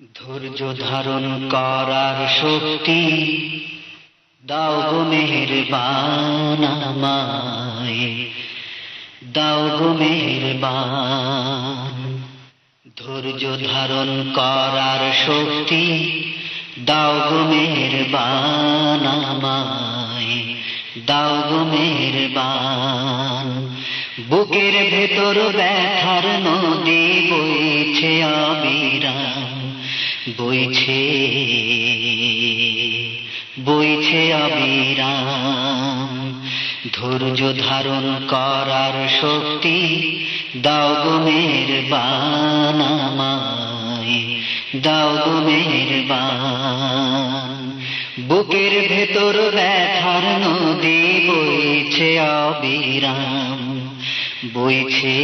ধৈর্য ধারণ করার শক্তি, দাও গো আমায়, দাও গো মেহেরবান। ধৈর্য ধারণ করার শক্তি, দাও গো মেহেরবান আমায়, দাও গো মেহেরবান। বুকের ভেতর ব্যথার নদী বইছে অবিরাম বইছে বইছে অবিরাম ধৈর্য ধারণ করার শক্তি দাও গো মেহেরবান আমায়, দাও গো মেহেরবান। বুকের ভেতর ব্যথার নদী বইছে অবিরাম বইছে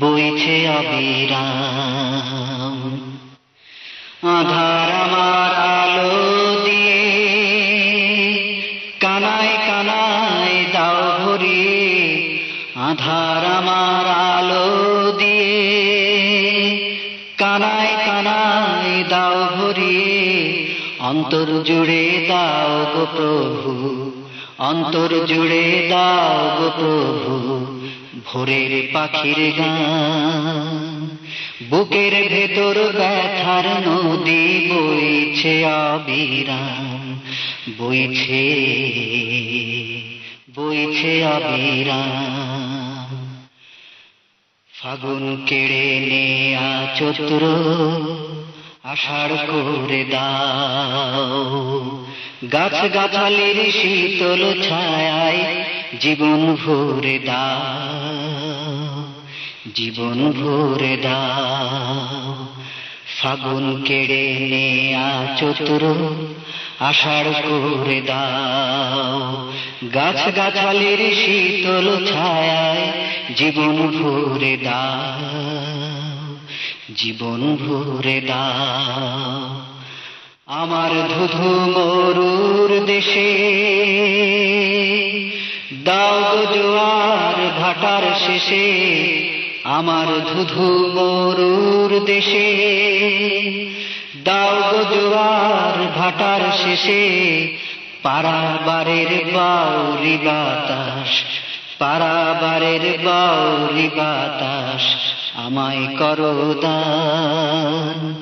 বইছে অবিরাম আধার আমার আলো দিয়ে কানায় কানায় দাও ভরিয়ে আধার আমার আলো দিয়ে কানায় কানায় দাও ভরিয়ে অন্তর জুড়ে দাও গো প্রভু, অন্তর জুড়ে দাও গো প্রভু, ভোরের পাখির গান। বুকের ভেতর ব্যথার নদী বইছে অবিরাম বইছে বইছে অবিরাম ফাগুন কেড়ে নেয়া চতুর আষাঢ় করে দাও। গাছ গাছালির শীতল ছায় জীবন ভরে দাও। জীবন ভরে দাও। ফাগুন কেড়ে নেয়া চতুর আষাঢ় করে দাও। গাছ গাছালির শীতল ছায় জীবন ভরে দাও। জীবন ভরে দাও। আমার ধুধু মরুর দেশে দাও জোয়ার ভাটার শেষে। আমার ধুধু মরুর দেশে, দাও জোয়ার ভাটার শেষে, পারাবারের বাউরি বাতাস, পারাবারের বাউরি বাতাস, আমায় করো দান।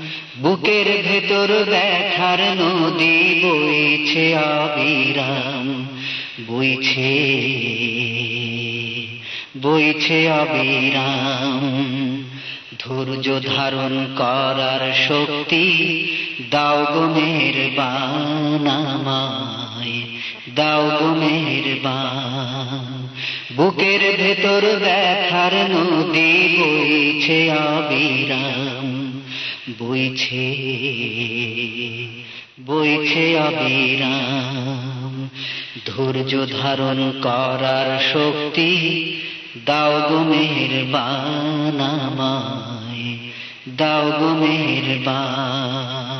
বুকের ভেতর ব্যথার নদী বইছে আবিরাম, বইছে বইছে অবিরাম। ধৈর্য ধারণ করার শক্তি দাও গো মেহেরবান আমায়, দাও গো মেহেরবান। বুকের ভেতর ব্যথার নদী বইছে অবিরাম। বইছে বইছে অবিরাম। ধৈর্য ধারণ করার শক্তি দাও গো মেহেরবান আমায় দাও গো মেহেরবান।